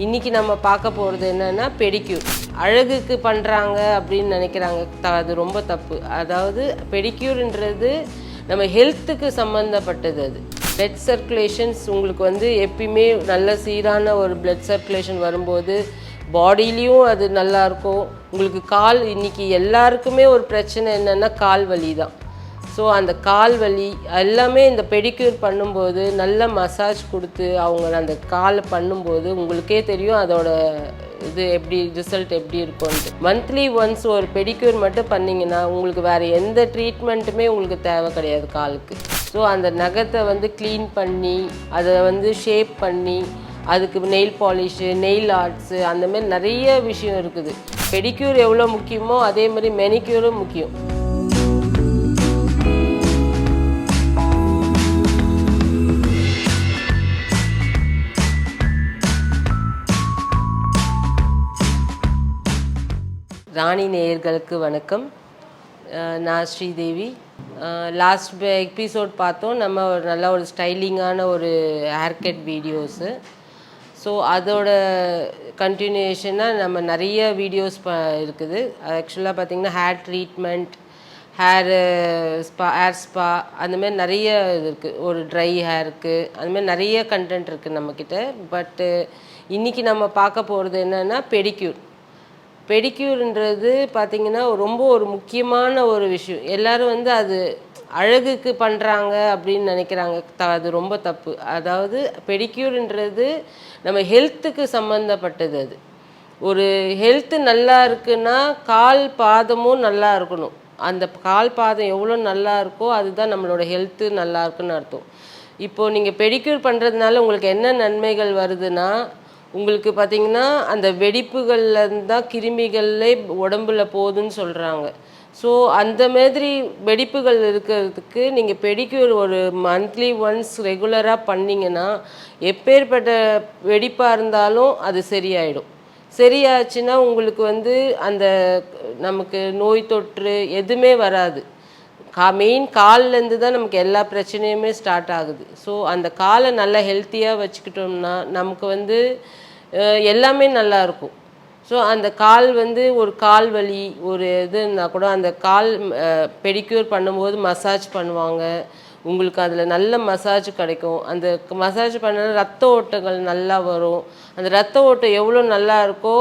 இன்றைக்கி நம்ம பார்க்க போகிறது என்னென்னா பெடிக்யூர் அழகுக்கு பண்ணுறாங்க அப்படின்னு நினைக்கிறாங்க. த- அது ரொம்ப தப்பு. அதாவது பெடிக்யூர்ன்றது நம்ம ஹெல்த்துக்கு சம்மந்தப்பட்டது அது. பிளட் சர்க்குலேஷன்ஸ் உங்களுக்கு வந்து எப்பயுமே நல்ல சீரான ஒரு பிளட் சர்க்குலேஷன் வரும்போது பாடியிலையும் அது நல்லாயிருக்கும் உங்களுக்கு கால் இன்றைக்கி எல்லாருக்குமே ஒரு பிரச்சனை என்னென்னா கால் வலி தான் ஸோ அந்த கால் வலி எல்லாமே இந்த பெடிக்யூர் பண்ணும்போது நல்ல மசாஜ் கொடுத்து அவங்க அந்த காலை பண்ணும்போது உங்களுக்கே தெரியும் அதோட இது எப்படி ரிசல்ட் எப்படி இருக்கும்ட்டு மந்த்லி ஒன்ஸ் ஒரு பெடிக்யூர் மட்டும் பண்ணிங்கன்னா உங்களுக்கு வேறு எந்த ட்ரீட்மெண்ட்டுமே உங்களுக்கு தேவை கிடையாது காலுக்கு. ஸோ அந்த நகத்தை வந்து க்ளீன் பண்ணி அதை வந்து ஷேப் பண்ணி அதுக்கு நெயில் பாலிஷு நெயில் ஆர்ட்ஸு அந்த மாதிரி நிறைய விஷயம் இருக்குது. பெடிக்யூர் எவ்வளோ முக்கியமோ அதே மாதிரி மெனிக்யூரும் முக்கியம். ராணி நேயர்களுக்கு வணக்கம். நான் ஸ்ரீதேவி. லாஸ்ட் எபிசோட் பார்த்தோம். நம்ம ஒரு நல்ல ஒரு ஸ்டைலிங்கான ஒரு ஹேர் கட் வீடியோஸு ஸோ அதோட கண்டினியூஷனாக நம்ம நிறைய வீடியோஸ் ப இருக்குது. ஆக்சுவலாக பார்த்திங்கன்னா hair treatment hair spa hair spa அந்தமாரி நிறைய இது இருக்குது ஒரு ட்ரை ஹேருக்கு அந்தமாதிரி நிறைய கண்டென்ட் இருக்குது நம்மக்கிட்ட. பட்டு இன்றைக்கி நம்ம பார்க்க போகிறது என்னென்னா பெடிக்யூர் பெடிக்யூர்ன்றது பார்த்தீங்கன்னா ரொம்ப ஒரு முக்கியமான ஒரு விஷயம். எல்லாரும் வந்து அது அழகுக்கு பண்ணுறாங்க அப்படின்னு நினைக்கிறாங்க. த அது ரொம்ப தப்பு. அதாவது பெடிக்யூர்ன்றது நம்ம ஹெல்த்துக்கு சம்மந்தப்பட்டது அது. ஒரு ஹெல்த்து நல்லா இருக்குன்னா கால் பாதமும் நல்லா இருக்கணும். அந்த கால் பாதம் எவ்வளோ நல்லா இருக்கோ அதுதான் நம்மளோட ஹெல்த்து நல்லா இருக்குன்னு அர்த்தம். இப்போது நீங்கள் பெடிக்யூர் பண்ணுறதுனால உங்களுக்கு என்ன நன்மைகள் வருதுன்னா உங்களுக்கு பார்த்தீங்கன்னா அந்த வெடிப்புகளில் இருந்தால் தான் கிருமிகளே உடம்புல போகுதுன்னு சொல்கிறாங்க ஸோ அந்த மாதிரி வெடிப்புகள் இருக்கிறதுக்கு நீங்கள் பெடிக்யூர் ஒரு மந்த்லி ஒன்ஸ் ரெகுலராக பண்ணிங்கன்னா எப்பேற்பட்ட வெடிப்பாக இருந்தாலும் அது சரியாயிடும். சரியாச்சுன்னா உங்களுக்கு வந்து அந்த நமக்கு நோய் தொற்று எதுவுமே வராது. கா மெயின் கால்லேருந்து தான் நமக்கு எல்லா பிரச்சனையுமே ஸ்டார்ட் ஆகுது. ஸோ அந்த காலை நல்லா ஹெல்த்தியாக வச்சுக்கிட்டோம்னா நமக்கு வந்து எல்லாமே நல்லா இருக்கும். ஸோ அந்த கால் வந்து ஒரு கால் வலி ஒரு இதுன்னா கூட அந்த கால் பெடிக்யூர் பண்ணும்போது மசாஜ் பண்ணுவாங்க. உங்களுக்கு அதில் நல்ல மசாஜ் கிடைக்கும். அந்த மசாஜ் பண்ண ரத்த ஓட்டங்கள் நல்லா வரும். அந்த ரத்த ஓட்டம் எவ்வளோ நல்லா இருக்கோ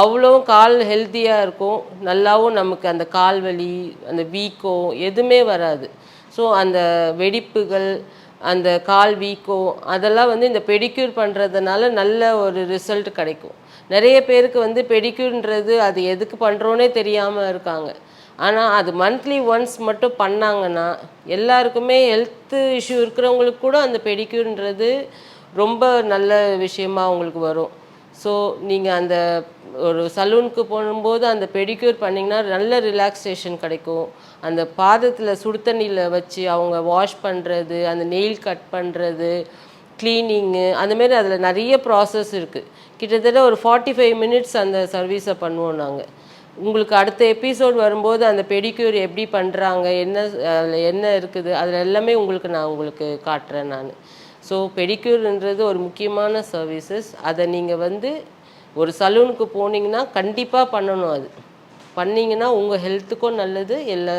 அவ்வளோ கால் ஹெல்த்தியாக இருக்கும். நல்லாவும் நமக்கு அந்த கால் வலி அந்த வீக்கம் எதுவுமே வராது. ஸோ அந்த வெடிப்புகள் அந்த கால் வீக்கம் அதெல்லாம் வந்து இந்த பெடிக்யூர் பண்ணுறதுனால நல்ல ஒரு ரிசல்ட் கிடைக்கும். நிறைய பேருக்கு வந்து பெடிக்யூர்ன்றது அது எதுக்கு பண்ணுறோன்னே தெரியாமல் இருக்காங்க. ஆனால் அது மந்த்லி ஒன்ஸ் மட்டும் பண்ணாங்கன்னா எல்லாருக்குமே ஹெல்த்து இஷ்யூ இருக்கிறவங்களுக்கு கூட அந்த பெடிக்யூர்ன்றது ரொம்ப நல்ல விஷயமா அவங்களுக்கு வரும். ஸோ நீங்கள் அந்த ஒரு சலூனுக்கு போகும்போது அந்த பெடிக்யூர் பண்ணிங்கன்னா நல்ல ரிலாக்ஸேஷன் கிடைக்கும். அந்த பாதத்தில் சுடு தண்ணியில் வச்சு அவங்க வாஷ் பண்ணுறது அந்த நெயில் கட் பண்ணுறது க்ளீனிங்கு அந்தமாரி அதில் நிறைய ப்ராசஸ் இருக்குது கிட்டத்தட்ட ஒரு ஃபார்ட்டி ஃபைவ் மினிட்ஸ் அந்த சர்வீஸை பண்ணுவோம் நாங்கள் உங்களுக்கு அடுத்த எபிசோட் வரும்போது அந்த பெடிக்யூர் எப்படி பண்ணுறாங்க என்ன அதில் என்ன இருக்குது அதில் எல்லாமே உங்களுக்கு நான் உங்களுக்கு காட்டுறேன் நான். ஸோ பெடிக்யூர்ன்றது ஒரு முக்கியமான சர்வீசஸ் அதை நீங்கள் வந்து ஒரு சலூனுக்கு போனீங்கன்னா கண்டிப்பாக பண்ணணும் அது. பண்ணீங்கன்னா உங்கள் ஹெல்த்துக்கும் நல்லது எல்லா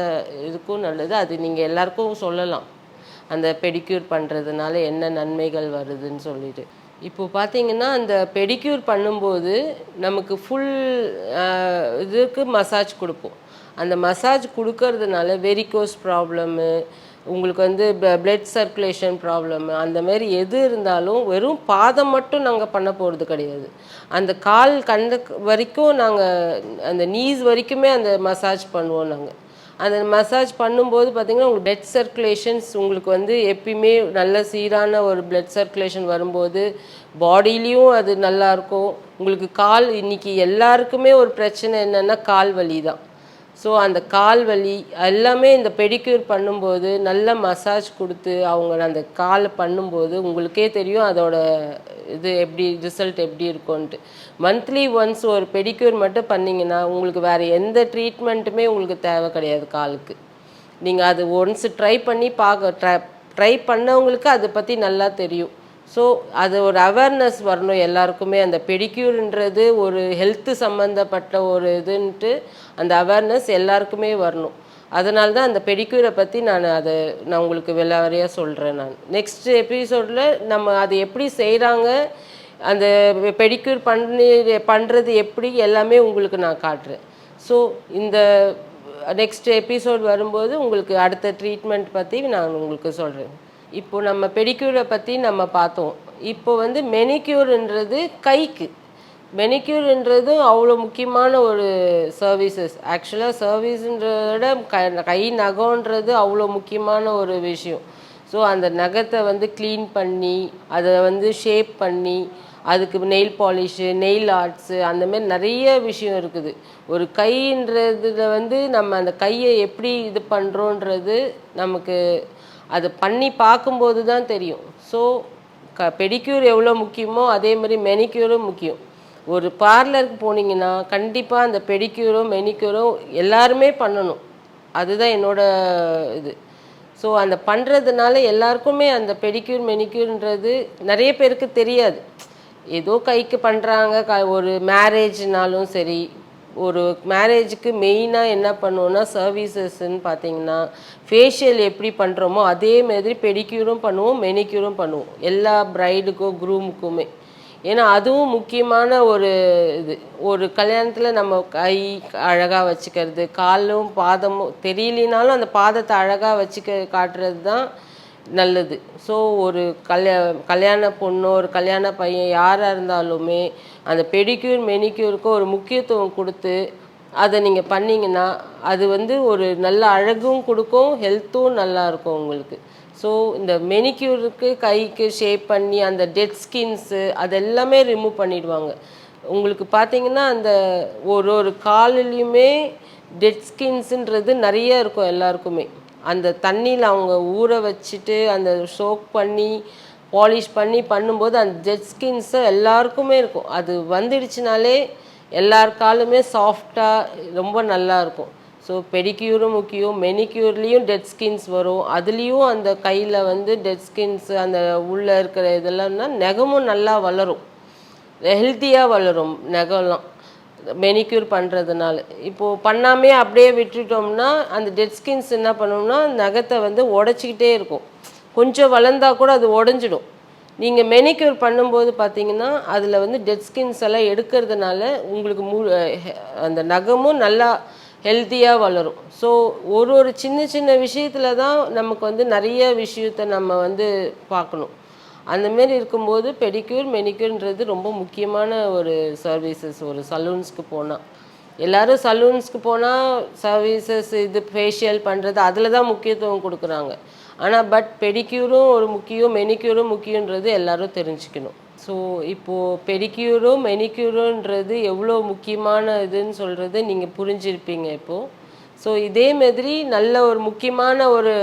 இதுக்கும் நல்லது. அது நீங்கள் எல்லாருக்கும் சொல்லலாம். அந்த பெடிக்யூர் பண்ணுறதுனால என்ன நன்மைகள் வருதுன்னு சொல்லிட்டு. இப்போ பார்த்தீங்கன்னா அந்த பெடிக்யூர் பண்ணும்போது நமக்கு ஃபுல் இதுக்கு மசாஜ் கொடுப்போம். அந்த மசாஜ் கொடுக்கறதுனால வெரிகோஸ் ப்ராப்ளமு உங்களுக்கு வந்து பிளட் சர்க்குலேஷன் ப்ராப்ளம் அந்த மாதிரி எது இருந்தாலும் வெறும் பாதம் மட்டும் நாங்கள் பண்ண போகிறது கிடையாது. அந்த கால் கண்ட வரைக்கும் நாங்கள் அந்த நீஸ் வரைக்குமே அந்த மசாஜ் பண்ணுவோம் நாங்கள் அந்த மசாஜ் பண்ணும்போது பார்த்தீங்கன்னா உங்களுக்கு பிளட் சர்க்குலேஷன்ஸ் உங்களுக்கு வந்து எப்பயுமே நல்ல சீரான ஒரு பிளட் சர்க்குலேஷன் வரும்போது பாடியிலையும் அது நல்லாயிருக்கும் உங்களுக்கு கால் இன்றைக்கி எல்லாருக்குமே ஒரு பிரச்சனை என்னென்னா கால் வலி தான் ஸோ அந்த கால் வலி எல்லாமே இந்த பெடிக்யூர் பண்ணும்போது நல்ல மசாஜ் கொடுத்து அவங்க அந்த காலை பண்ணும்போது உங்களுக்கே தெரியும் அதோட இது எப்படி ரிசல்ட் எப்படி இருக்கும்ன்ட்டு. மந்த்லி ஒன்ஸ் ஒரு பெடிக்யூர் மட்டும் பண்ணிங்கன்னா உங்களுக்கு வேறு எந்த ட்ரீட்மெண்ட்டுமே உங்களுக்கு தேவை கிடையாது காலுக்கு. நீங்கள் அது ஒன்ஸ் ட்ரை பண்ணி பார்க்க ட்ரை ட்ரை பண்ணவங்களுக்கு அதை பற்றி நல்லா தெரியும். ஸோ அது ஒரு அவேர்னஸ் வரணும் எல்லாருக்குமே. அந்த பெடிக்யூர்ன்றது ஒரு ஹெல்த்து சம்மந்தப்பட்ட ஒரு இதுன்ட்டு அந்த அவேர்னஸ் எல்லாருக்குமே வரணும். அதனால தான் அந்த பெடிக்யூரை பற்றி நான் அதை நான் உங்களுக்கு விலாவரியாக சொல்கிறேன் நான். நெக்ஸ்ட் எபிசோடில் நம்ம அதை எப்படி செய்கிறாங்க அந்த பெடிக்யூர் பண்ணி பண்ணுறது எப்படி எல்லாமே உங்களுக்கு நான் காட்டுறேன். ஸோ இந்த நெக்ஸ்ட் எபிசோட் வரும்போது உங்களுக்கு அடுத்த ட்ரீட்மெண்ட் பற்றி நான் உங்களுக்கு சொல்கிறேன் இப்போ நம்ம பெடிக்யூரை பற்றி நம்ம பார்த்தோம். இப்போ வந்து மெனிக்யூர்ன்றது கைக்கு. மெனிக்யூர்ன்றது அவ்வளோ முக்கியமான ஒரு சர்வீசஸ் ஆக்சுவலாக சர்வீஸுன்றத க கை நகன்றது அவ்வளோ முக்கியமான ஒரு விஷயம். ஸோ அந்த நகத்தை வந்து க்ளீன் பண்ணி அதை வந்து ஷேப் பண்ணி அதுக்கு நெயில் பாலிஷு நெயில் ஆர்ட்ஸு அந்த மாதிரி நிறைய விஷயம் இருக்குது. ஒரு கைன்றதுல வந்து நம்ம அந்த கையை எப்படி இது பண்ணுறோன்றது நமக்கு அதை பண்ணி பார்க்கும்போது தான் தெரியும். ஸோ க பெடிக்யூர் எவ்வளோ முக்கியமோ அதே மாதிரி மெனிக்யூரும் முக்கியம். ஒரு பார்லருக்கு போனீங்கன்னா கண்டிப்பாக அந்த பெடிக்யூரும் மெனிக்யூரும் எல்லாருமே பண்ணணும். அதுதான் என்னோட இது. ஸோ அந்த பண்ணுறதுனால எல்லாருக்குமே அந்த பெடிக்யூர் மெனிக்யூர்ன்றது நிறைய பேருக்கு தெரியாது. ஏதோ கைக்கு பண்ணுறாங்க க ஒரு மேரேஜ்னாலும் சரி ஒரு மேரேஜுக்கு மெயினாக என்ன பண்ணுவோன்னா சர்வீசஸ்ன்னு பார்த்தீங்கன்னா ஃபேஷியல் எப்படி பண்ணுறோமோ அதே மாதிரி பெடிக்யூரும் பண்ணுவோம் மெனிக்யூரும் பண்ணுவோம். எல்லா ப்ரைடுக்கும் க்ரூமுக்குமே ஏன்னா அதுவும் முக்கியமான ஒரு இது. ஒரு கல்யாணத்தில் நம்ம கை அழகாக வச்சுக்கிறது காலும் பாதமும் தெரியலினாலும் அந்த பாதத்தை அழகாக வச்சுக்க காட்டுறது தான் நல்லது. ஸோ ஒரு கல்யா கல்யாண பொண்ணோ ஒரு கல்யாண பையன் யாராக இருந்தாலுமே அந்த பெடிக்யூர் மெனிக்யூருக்கு ஒரு முக்கியத்துவம் கொடுத்து அதை நீங்கள் பண்ணிங்கன்னா அது வந்து ஒரு நல்ல அழகும் கொடுக்கும் ஹெல்த்தும் நல்லாயிருக்கும் உங்களுக்கு. ஸோ இந்த மெனிக்யூருக்கு கைக்கு ஷேப் பண்ணி அந்த டெட் ஸ்கின்ஸு அதெல்லாமே ரிமூவ் பண்ணிடுவாங்க. உங்களுக்கு பார்த்தீங்கன்னா அந்த ஒரு ஒரு காலிலையுமே டெட் ஸ்கின்ஸுன்றது நிறைய இருக்கும் எல்லாருக்குமே. அந்த தண்ணியில் அவங்க ஊற வச்சுட்டு அந்த சோக் பண்ணி பாலிஷ் பண்ணி பண்ணும்போது அந்த ஜெட் ஸ்கின்ஸு எல்லாருக்குமே இருக்கும். அது வந்துடுச்சுனாலே எல்லார் காலுமே சாஃப்டாக ரொம்ப நல்லாயிருக்கும் ஸோ பெடிக்யூரும் முக்கியம் மெனிக்யூர்லேயும் டெட் ஸ்கின்ஸ் வரும். அதுலேயும் அந்த கையில் வந்து டெட் ஸ்கின்ஸ் அந்த உள்ளே இருக்கிற இதெல்லாம்னா நகமும் நல்லா வளரும். ஹெல்த்தியாக வளரும் நெகம்லாம். மெனிக்யூர் பண்ணுறதுனால இப்போது பண்ணாமே அப்படியே விட்டுட்டோம்னா அந்த டெட் ஸ்கின்ஸ் என்ன பண்ணோம்னா நகத்தை வந்து உடச்சிக்கிட்டே இருக்கும். கொஞ்சம் வளர்ந்தா கூட அது உடஞ்சிடும். நீங்கள் மெனிக்யூர் பண்ணும்போது பார்த்தீங்கன்னா அதில் வந்து டெட் ஸ்கின்ஸ் எல்லாம் எடுக்கிறதுனால உங்களுக்கு மூ அந்த நகமும் நல்லா ஹெல்த்தியாக வளரும். ஸோ ஒரு ஒரு சின்ன சின்ன விஷயத்தில் தான் நமக்கு வந்து நிறைய விஷயத்த நம்ம வந்து பார்க்கணும். அந்த மாரி இருக்கும்போது பெடிக்யூர் மெனிக்யூர்ன்றது ரொம்ப முக்கியமான ஒரு சர்வீசஸ் ஒரு சலூன்ஸ்க்கு போனால் எல்லாரும் சலூன்ஸ்க்கு போனால் சர்வீசஸ் இது ஃபேஷியல் பண்ணுறது அதில் தான் முக்கியத்துவம் கொடுக்குறாங்க. ஆனால் பட் பெடிக்யூரும் ஒரு முக்கியம் மெனிக்யூரும் முக்கியன்றது எல்லாரும் தெரிஞ்சுக்கணும். ஸோ இப்போது பெடிக்யூரும் மெனிக்யூருன்றது எவ்வளோ முக்கியமான இதுன்னு சொல்கிறது நீங்கள் புரிஞ்சிருப்பீங்க இப்போது ஸோ இதே மாதிரி நல்ல ஒரு முக்கியமான ஒரு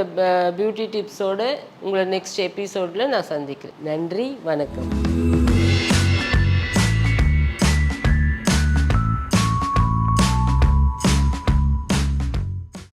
பியூட்டி டிப்ஸோட உங்களை நெக்ஸ்ட் எபிசோடில் நான் சந்திக்கிறேன். நன்றி வணக்கம்.